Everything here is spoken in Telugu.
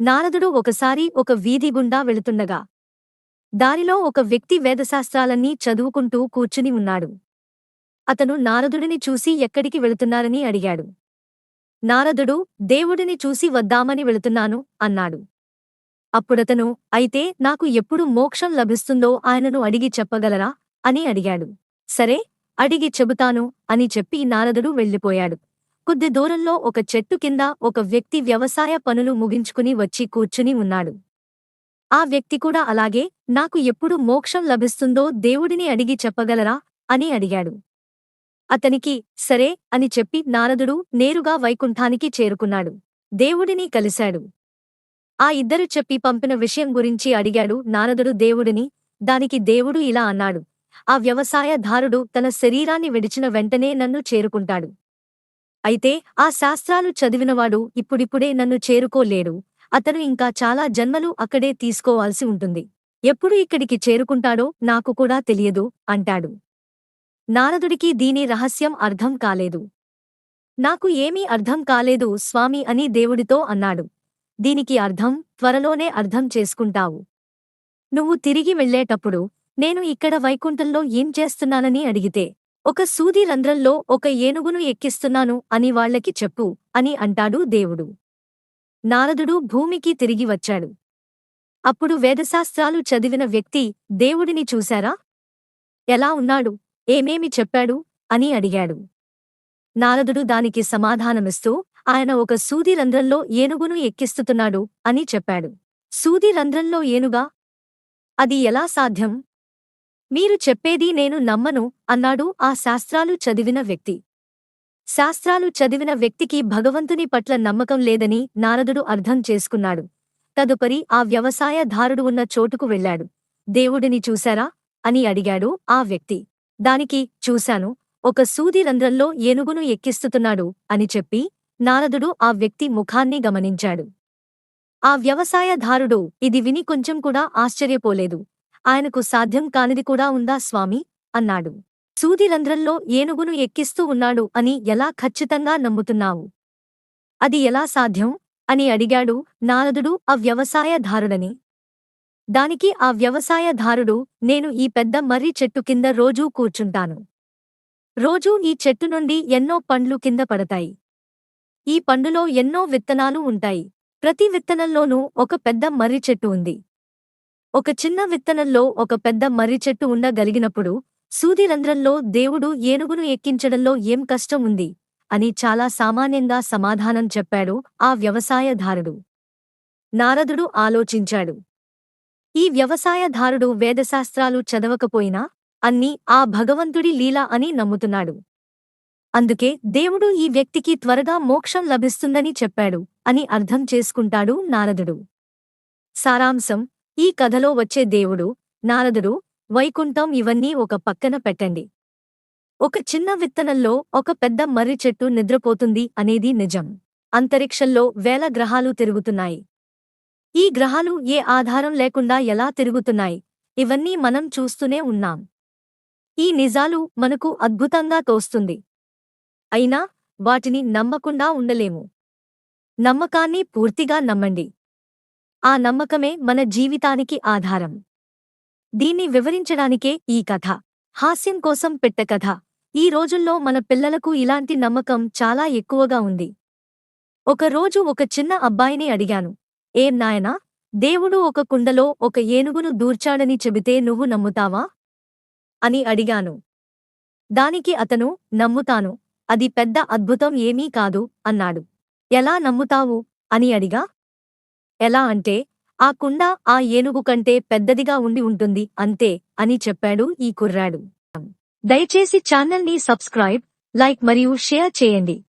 నారదుడు ఒకసారి ఒక వీధి గుండా వెళుతుండగా దారిలో ఒక వ్యక్తి వేదశాస్త్రాలన్నీ చదువుకుంటూ కూర్చుని ఉన్నాడు. అతను నారదుడిని చూసి ఎక్కడికి వెళుతున్నారని అడిగాడు. నారదుడు దేవుడిని చూసి వద్దామని వెళుతున్నాను అన్నాడు. అప్పుడతను అయితే నాకు ఎప్పుడు మోక్షం లభిస్తుందో ఆయనను అడిగి చెప్పగలరా? అని అడిగాడు. సరే అడిగి చెబుతాను అని చెప్పి నారదుడు వెళ్ళిపోయాడు. కొద్ది దూరంలో ఒక చెట్టు కింద ఒక వ్యక్తి వ్యవసాయ పనులు ముగించుకుని వచ్చి కూర్చుని ఉన్నాడు. ఆ వ్యక్తి కూడా అలాగే నాకు ఎప్పుడు మోక్షం లభిస్తుందో దేవుడిని అడిగి చెప్పగలరా? అని అడిగాడు. అతనికి సరే అని చెప్పి నారదుడు నేరుగా వైకుంఠానికి చేరుకున్నాడు. దేవుడిని కలిశాడు. ఆ ఇద్దరు చెప్పి పంపిన విషయం గురించి అడిగాడు నారదుడు దేవుడిని. దానికి దేవుడు ఇలా అన్నాడు ఆ వ్యవసాయదారుడు తన శరీరాన్ని విడిచిన వెంటనే నన్ను చేరుకుంటాడు. అయితే ఆ శాస్త్రాలు చదివినవాడు ఇప్పుడిప్పుడే నన్ను చేరుకోలేడు. అతను ఇంకా చాలా జన్మలు అక్కడే తీసుకోవాల్సి ఉంటుంది. ఎప్పుడు ఇక్కడికి చేరుకుంటాడో నాకు కూడా తెలియదు అంటాడు. నారదుడికి దీని రహస్యం అర్థం కాలేదు. నాకు ఏమీ అర్థం కాలేదు స్వామి అని దేవుడితో అన్నాడు. దీనికి అర్థం త్వరలోనే అర్థం చేసుకుంటావు. నువ్వు తిరిగి వెళ్ళేటప్పుడు నేను ఇక్కడ వైకుంఠంలో ఏం చేస్తున్నానని అడిగితే ఒక సూది రంధ్రంలో ఒక ఏనుగును ఎక్కిస్తున్నాను అని వాళ్ళకి చెప్పు అని అంటాడు దేవుడు. నారదుడు భూమికి తిరిగి వచ్చాడు. అప్పుడు వేదశాస్త్రాలు చదివిన వ్యక్తి దేవుడిని చూశారా? ఎలా ఉన్నాడు? ఏమేమి చెప్పాడు? అని అడిగాడు. నారదుడు దానికి సమాధానమిస్తూ ఆయన ఒక సూది రంధ్రంలో ఏనుగును ఎక్కిస్తున్నాడు అని చెప్పాడు. సూది రంధ్రంలో ఏనుగా? అది ఎలా సాధ్యం? మీరు చెప్పేది నేను నమ్మను అన్నాడు ఆ శాస్త్రాలు చదివిన వ్యక్తి. శాస్త్రాలు చదివిన వ్యక్తికి భగవంతుని పట్ల నమ్మకం లేదని నారదుడు అర్థం చేసుకున్నాడు. తదుపరి ఆ వ్యవసాయదారుడు ఉన్న చోటుకు వెళ్ళాడు. దేవుడిని చూశారా? అని అడిగాడు ఆ వ్యక్తి. దానికి చూశాను ఒక సూది రంధ్రంలో ఏనుగును ఎక్కిస్తున్నాడు అని చెప్పి నారదుడు ఆ వ్యక్తి ముఖాన్ని గమనించాడు. ఆ వ్యవసాయదారుడు ఇది విని కొంచెం కూడా ఆశ్చర్యపోలేదు. ఆయనకు సాధ్యం కానిది కూడా ఉందా స్వామి? అన్నాడు. సూది రంధ్రంలో ఏనుగును ఎక్కిస్తూ ఉన్నాడు అని ఎలా ఖచ్చితంగా నమ్ముతున్నావు? అది ఎలా సాధ్యం? అని అడిగాడు నారదుడు ఆ వ్యవసాయదారుడని దానికి ఆ వ్యవసాయదారుడు నేను ఈ పెద్ద మర్రి చెట్టు కింద రోజూ కూర్చుంటాను. రోజూ ఈ చెట్టు నుండి ఎన్నో పండ్లు కింద పడతాయి. ఈ పండులో ఎన్నో విత్తనాలు ఉంటాయి. ప్రతి విత్తనంలోనూ ఒక పెద్ద మర్రి చెట్టు ఉంది. ఒక చిన్న విత్తనంలో ఒక పెద్ద మర్రి చెట్టు ఉండగలిగినప్పుడు సూదిరంధ్రంలో దేవుడు ఏనుగును ఎక్కించడంలో ఏం కష్టం ఉంది అని చాలా సామాన్యంగా సమాధానం చెప్పాడు ఆ వ్యవసాయదారుడు నారదుడు ఆలోచించాడు. ఈ వ్యవసాయదారుడు వేదశాస్త్రాలు చదవకపోయినా అన్నీ ఆ భగవంతుడి లీల అని నమ్ముతున్నాడు. అందుకే దేవుడు ఈ వ్యక్తికి త్వరగా మోక్షం లభిస్తుందని చెప్పాడు అని అర్థం చేసుకుంటాడు నారదుడు. సారాంశం ఈ కథలో వచ్చే దేవుడు నారదుడు వైకుంఠం ఇవన్నీ ఒక పక్కన పెట్టండి. ఒక చిన్న విత్తనంలో ఒక పెద్ద మర్రి చెట్టు నిద్రపోతుంది అనేది నిజం. అంతరిక్షంలో వేల గ్రహాలు తిరుగుతున్నాయి. ఈ గ్రహాలు ఏ ఆధారం లేకుండా ఎలా తిరుగుతున్నాయి? ఇవన్నీ మనం చూస్తూనే ఉన్నాం. ఈ నిజాలు మనకు అద్భుతంగా తోస్తుంది. అయినా వాటిని నమ్మకుండా ఉండలేము. నమ్మకాన్ని పూర్తిగా నమ్మండి. ఆ నమ్మకమే మన జీవితానికి ఆధారం. దీన్ని వివరించడానికే ఈ కథ. హాస్యం కోసం పెట్టకథ ఈ రోజుల్లో మన పిల్లలకు ఇలాంటి నమ్మకం చాలా ఎక్కువగా ఉంది. ఒకరోజు ఒక చిన్న అబ్బాయిని అడిగాను. ఏం నాయనా దేవుడు ఒక కుండలో ఒక ఏనుగును దూర్చాడని చెబితే నువ్వు నమ్ముతావా? అని అడిగాను. దానికి అతను నమ్ముతాను. అది పెద్ద అద్భుతం ఏమీ కాదు అన్నాడు. ఎలా నమ్ముతావు? అని అడిగా. ఎలా అంటే ఆ కుండ ఆ ఏనుగు కంటే పెద్దదిగా ఉండి ఉంటుంది అంతే అని చెప్పాడు ఈ కుర్రాడు. దయచేసి ఛానల్ని సబ్స్క్రైబ్ లైక్ మరియు షేర్ చేయండి.